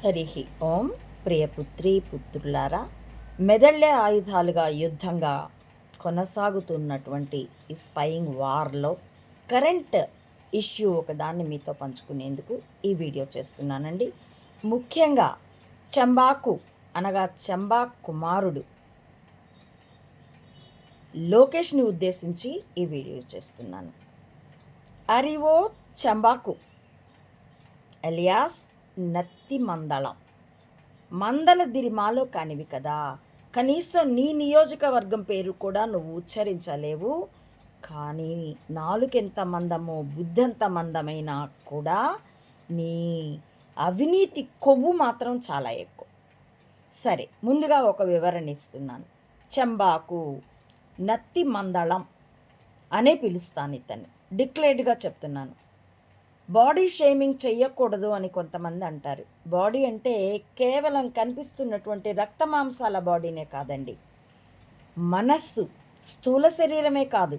హరి ఓం ప్రియపుత్రి పుత్రులారా మెదళ్ళే ఆయుధాలుగా యుద్ధంగా కొనసాగుతున్నటువంటి ఈ spying వార్లో current issue ఒకదాన్ని మీతో పంచుకునేందుకు ఈ వీడియో చేస్తున్నానండి. ముఖ్యంగా చంబాకు అనగా చంబా కుమారుడు లోకేష్ని ఉద్దేశించి ఈ వీడియో చేస్తున్నాను. అరివో చంబాకు ఎలియాస్ నత్తి మందళం మందల దిరిమాలో కానివి కదా. కనీసం నీ నియోజకవర్గం పేరు కూడా నువ్వు ఉచ్చరించలేవు. కానీ నాలుకెంత మందమో బుద్ధెంత మందమైనా కూడా నీ అవినీతి కొవ్వు మాత్రం చాలా ఎక్కువ. సరే ముందుగా ఒక వివరణ ఇస్తున్నాను. చెంబాకు నత్తి మందళం అనే పిలుస్తాను ఇతన్ని. డిక్లేర్డ్గా చెప్తున్నాను. బాడీ షేమింగ్ చేయకూడదు అని కొంతమంది అంటారు. బాడీ అంటే కేవలం కనిపిస్తున్నటువంటి రక్త మాంసాల బాడీనే కాదండి. మనస్సు స్థూల శరీరమే కాదు.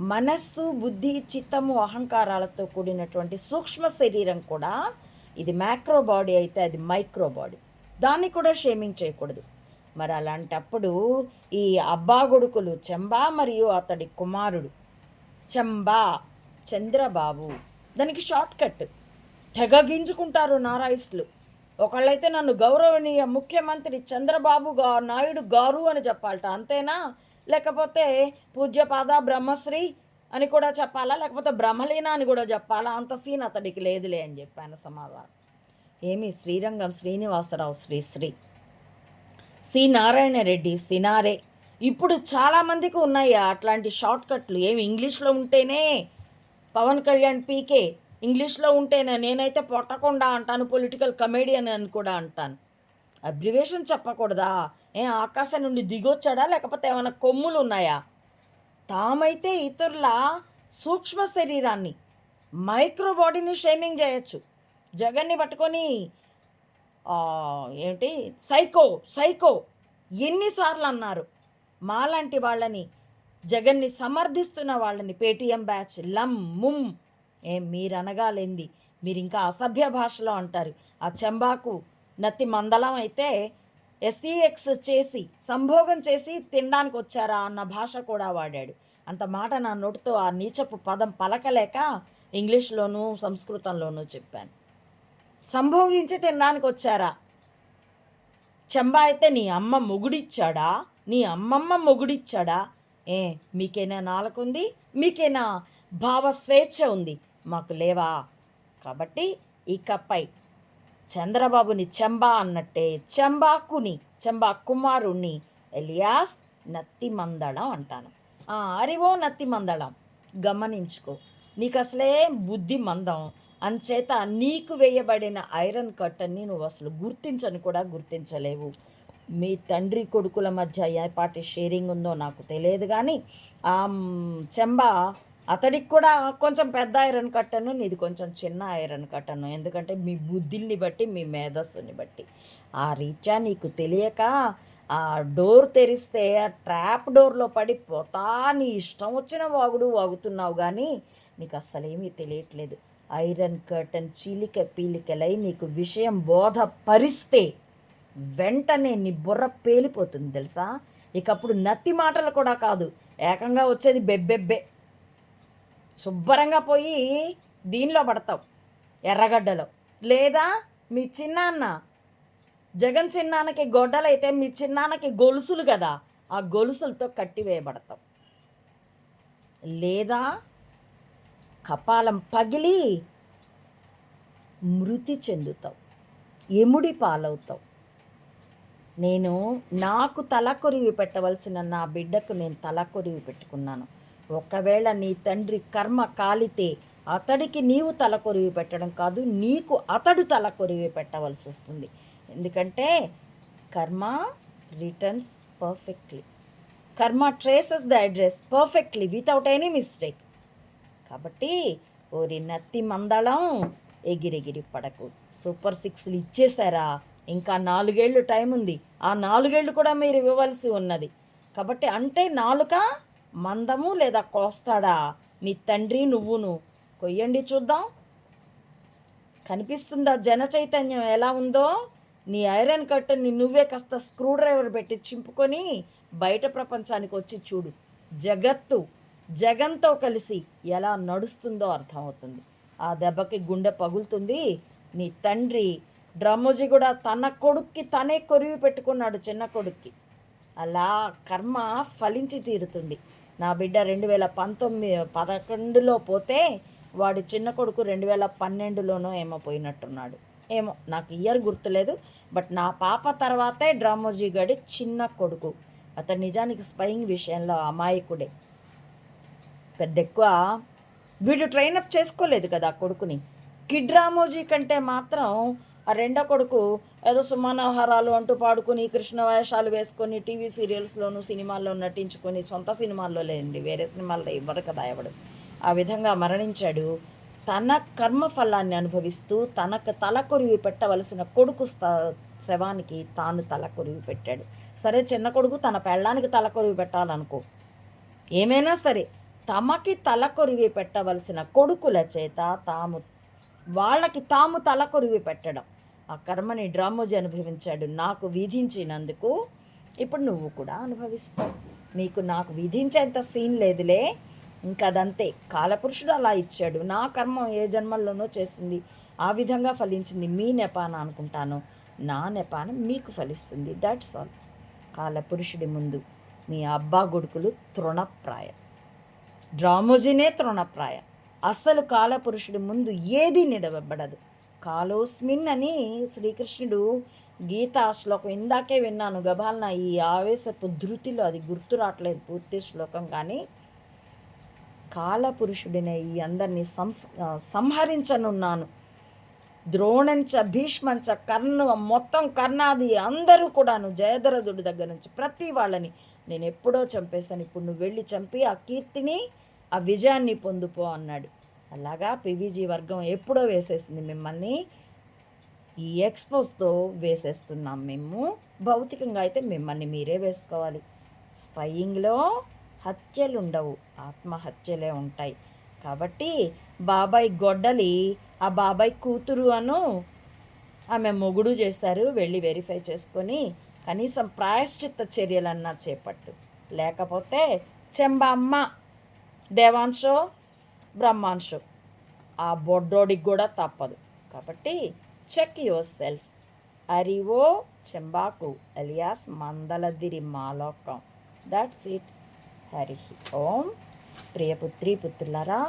మనస్సు బుద్ధి చిత్తము అహంకారాలతో కూడినటువంటి సూక్ష్మ శరీరం కూడా ఇది మ్యాక్రో బాడీ అయితే అది మైక్రో బాడీ. దాన్ని కూడా షేమింగ్ చేయకూడదు. మరి అలాంటప్పుడు ఈ అబ్బా కొడుకులు చెంబా మరియు అతడి కుమారుడు చెంబా చంద్రబాబు దానికి షార్ట్ కట్ తెగ గింజుకుంటారు నారాయిస్టులు ఒకళ్ళైతే నన్ను గౌరవనీయ ముఖ్యమంత్రి చంద్రబాబు గా నాయుడు గారు అని చెప్పాలట. అంతేనా? లేకపోతే పూజ్యపాద బ్రహ్మశ్రీ అని కూడా చెప్పాలా? లేకపోతే బ్రహ్మలీన అని కూడా చెప్పాలా? అంత సీన్ అతడికి లేదులే అని చెప్పాను సమాధానం. ఏమి? శ్రీరంగం శ్రీనివాసరావు శ్రీశ్రీ సి. నారాయణ రెడ్డి సినారే. ఇప్పుడు చాలామందికి ఉన్నాయి అట్లాంటి షార్ట్ కట్లు ఏమి? ఇంగ్లీష్లో ఉంటేనే పవన్ కళ్యాణ్ పీకే ఇంగ్లీష్లో ఉంటేనే నేనైతే పొట్టకుండా అంటాను పొలిటికల్ కమేడియన్ అని కూడా అంటాను. అబ్రివేషన్ చెప్పకూడదా? ఏ ఆకాశం నుండి దిగొచ్చాడా? లేకపోతే ఏమైనా కొమ్ములు ఉన్నాయా? తామైతే ఇతరుల సూక్ష్మ శరీరాన్ని మైక్రో బాడీని షేమింగ్ చేయొచ్చు. జగన్ని పట్టుకొని ఏంటి? సైకో సైకో ఎన్నిసార్లు అన్నారు? మాలాంటి వాళ్ళని జగన్ని సమర్థిస్తున్న వాళ్ళని పేటీఎం బ్యాచ్ లమ్ ముమ్. ఏం మీరనగాలేంది. మీరు ఇంకా అసభ్య భాషలో అంటారు. ఆ చెంబాకు నత్తి మందలం అయితే ఎస్ఈఎక్స్ చేసి సంభోగం చేసి తినడానికి వచ్చారా అన్న భాష కూడా వాడాడు. అంత మాట నా నోటితో ఆ నీచపు పదం పలకలేక ఇంగ్లీష్లోనూ సంస్కృతంలోనూ చెప్పాను. సంభోగించి తినడానికి వచ్చారా? చెంబా అయితే నీ అమ్మ మొగుడిచ్చాడా? నీ అమ్మమ్మ మొగుడిచ్చాడా? ఏ మీకేనా నాలుకుంది? మీకేనా భావ స్వేచ్ఛ ఉంది? మాకు లేవా? కాబట్టి ఇకపై చంద్రబాబుని చెంబా అన్నట్టే చెంబాకుని చెంబా కుమారుణ్ణి ఎలియాస్ నత్తి మందడం అంటాను. ఆ, అరివో నత్తి మందడం గమనించుకో నీకు అసలే బుద్ధి మందం అంచేత నీకు వేయబడిన ఐరన్ కట్టన్ని నువ్వు అసలు గుర్తించని కూడా గుర్తించలేవు. మీ తండ్రి కొడుకుల మధ్య ఏపాటి షేరింగ్ ఉందో నాకు తెలియదు కానీ ఆ చెంబ అతడికి కూడా కొంచెం పెద్ద ఐరన్ కట్టను నీది కొంచెం చిన్న ఐరన్ కట్టను. ఎందుకంటే మీ బుద్ధిని బట్టి మీ మేధస్సుని బట్టి. ఆ రీత్యా నీకు తెలియక ఆ డోర్ తెరిస్తే ఆ ట్రాప్ డోర్లో పడి పోతా నీ ఇష్టం వచ్చిన వాగుడు వాగుతున్నావు కానీ నీకు అస్సలేమీ తెలియట్లేదు. ఐరన్ కర్టన్ చీలిక పీలికలై నీకు విషయం బోధ పరిస్తే వెంటనే నీ బుర్ర పేలిపోతుంది తెలుసా? ఇకప్పుడు నత్తి మాటలు కూడా కాదు. ఏకంగా వచ్చేది బెబ్బెబ్బే. శుభ్రంగా పోయి దీనిలో పడతావు ఎర్రగడ్డలో. లేదా మీ చిన్నాన్న జగన్ చిన్నాన్నకి గొడ్డలైతే మీ చిన్నాన్నకి గొలుసులు కదా ఆ గొలుసులతో కట్టివేయబడతాం లేదా కపాలం పగిలి మృతి చెందుతావు ఎముడి పాలవుతావు. నేను నాకు తల కొరివి పెట్టవలసిన నా బిడ్డకు నేను తల కొరివి పెట్టుకున్నాను. ఒకవేళ నీ తండ్రి కర్మ కాలితే అతడికి నీవు తల కొరివి పెట్టడం కాదు నీకు అతడు తల కొరివి పెట్టవలసి వస్తుంది. ఎందుకంటే karma returns perfectly. Karma traces the address perfectly without any mistake. కాబట్టి ఓరి నత్తి మందళం ఎగిరెగిరి పడకు. సూపర్ సిక్స్లు ఇచ్చేసారా ఇంకా నాలుగేళ్ళు టైం ఉంది. ఆ నాలుగేళ్ళు కూడా మీరు ఇవ్వవలసి ఉన్నది. కాబట్టి అంటే నాలుక మందము లేదా కోస్తాడా? నీ తండ్రి నువ్వును. కొయ్యండి చూద్దాం. కనిపిస్తుందా జన చైతన్యం ఎలా ఉందో? నీ ఐరన్ కట్టని నువ్వే కాస్త స్క్రూ డ్రైవర్ పెట్టి చింపుకొని బయట ప్రపంచానికి వచ్చి చూడు. జగత్తు జగన్తో కలిసి ఎలా నడుస్తుందో అర్థమవుతుంది. ఆ దెబ్బకి గుండె పగులుతుంది. నీ తండ్రి డ్రమ్ముజి కూడా తన కొడుక్కి తనే కొరివి పెట్టుకున్నాడు చిన్న కొడుక్కి. అలా కర్మ ఫలించి తీరుతుంది. నా బిడ్డ రెండు వేల పంతొమ్మిది పదకొండులో పోతే వాడి చిన్న కొడుకు రెండు వేల పన్నెండులోనో ఏమో పోయినట్టున్నాడు. ఏమో నాకు ఇయర్ గుర్తులేదు బట్ నా పాప తర్వాతే డ్రామోజీ గడి చిన్న కొడుకు. అతను నిజానికి స్పయింగ్ విషయంలో అమాయకుడే. పెద్ద ఎక్కువ వీడు ట్రైన్ అప్ చేసుకోలేదు కదా ఆ కొడుకుని. కిడ్ రామోజీ కంటే మాత్రం ఆ రెండో కొడుకు ఏదో సుమనోహారాలు అంటూ పాడుకుని కృష్ణ వేషాలు వేసుకొని టీవీ సీరియల్స్లోను సినిమాల్లో నటించుకొని సొంత సినిమాల్లో లేండి వేరే సినిమాల్లో ఇవ్వరు కదా ఎవడు. ఆ విధంగా మరణించాడు. తన కర్మ ఫలాన్ని అనుభవిస్తూ తనకు తల కొరివి పెట్టవలసిన కొడుకు శవానికి తాను తల కొరివి పెట్టాడు. సరే చిన్న కొడుకు తన పెళ్ళానికి తల కొరివి పెట్టాలనుకో. ఏమైనా సరే తమకి తల కొరివి పెట్టవలసిన కొడుకుల చేత తాము వాళ్ళకి తాము తల కొరివి పెట్టడం. ఆ కర్మని డ్రామోజీ అనుభవించాడు నాకు విధించినందుకు ఇప్పుడు నువ్వు కూడా అనుభవిస్తావు. నీకు నాకు విధించేంత సీన్ లేదులే. ఇంకా అదంతే. కాలపురుషుడు అలా ఇచ్చాడు. నా కర్మ ఏ జన్మల్లోనో చేసింది. ఆ విధంగా ఫలించింది మీ నెపాన అనుకుంటాను. నా నెపాన మీకు ఫలిస్తుంది. దట్స్ ఆల్ కాలపురుషుడి ముందు మీ అబ్బా కొడుకులు తృణప్రాయం. డ్రామోజీనే తృణప్రాయ. అస్సలు కాలపురుషుడి ముందు ఏది నిడవబడదు. కాలోస్మిన్ అని శ్రీకృష్ణుడు గీతా శ్లోకం ఇందాకే విన్నాను గబాలన ఈ ఆవేశపు ధృతిలో అది గుర్తు రావట్లేదు పూర్తి శ్లోకం కానీ. కాలపురుషుడినే ఈ అందరినీ సంస్ సంహరించనున్నాను. ద్రోణంచ భీష్మంచ కర్ణ మొత్తం కర్ణాది అందరూ కూడాను జయదరథుడి దగ్గర నుంచి ప్రతి వాళ్ళని నేను ఎప్పుడో చంపేశాను. ఇప్పుడు నువ్వు వెళ్ళి చంపి ఆ కీర్తిని ఆ విజయాన్ని పొందుపో అన్నాడు. అలాగా పివిజీ వర్గం ఎప్పుడో వేసేసింది మిమ్మల్ని. ఈ ఎక్స్పోజ్తో వేసేస్తున్నాం మేము. భౌతికంగా అయితే మిమ్మల్ని మీరే వేసుకోవాలి. స్పయింగ్లో హత్యలు ఉండవు ఆత్మహత్యలే ఉంటాయి. కాబట్టి బాబాయ్ గొడ్డలి ఆ బాబాయ్ కూతురు అను ఆమె మొగుడు చేశారు. వెళ్ళి వెరిఫై చేసుకొని కనీసం ప్రాయశ్చిత్త చర్యలన్నా చేపట్టు. లేకపోతే చెంబమ్మ దేవాంశో బ్రహ్మాంశో. ఆ బొడ్డోడికి కూడా తప్పదు. కాబట్టి చెక్ యువర్ సెల్ఫ్ అరివో చెంబాకు అలియాస్ మందలదిరి మాలోకం. That's it Hari Om. ప్రియపుత్రి పుత్రులరా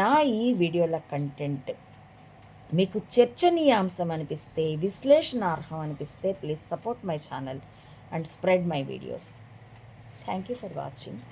నా ఈ వీడియోల కంటెంట్ మీకు చర్చనీయాంశం అనిపిస్తే విశ్లేషణార్హం అనిపిస్తే please support my channel and spread my videos thank you for watching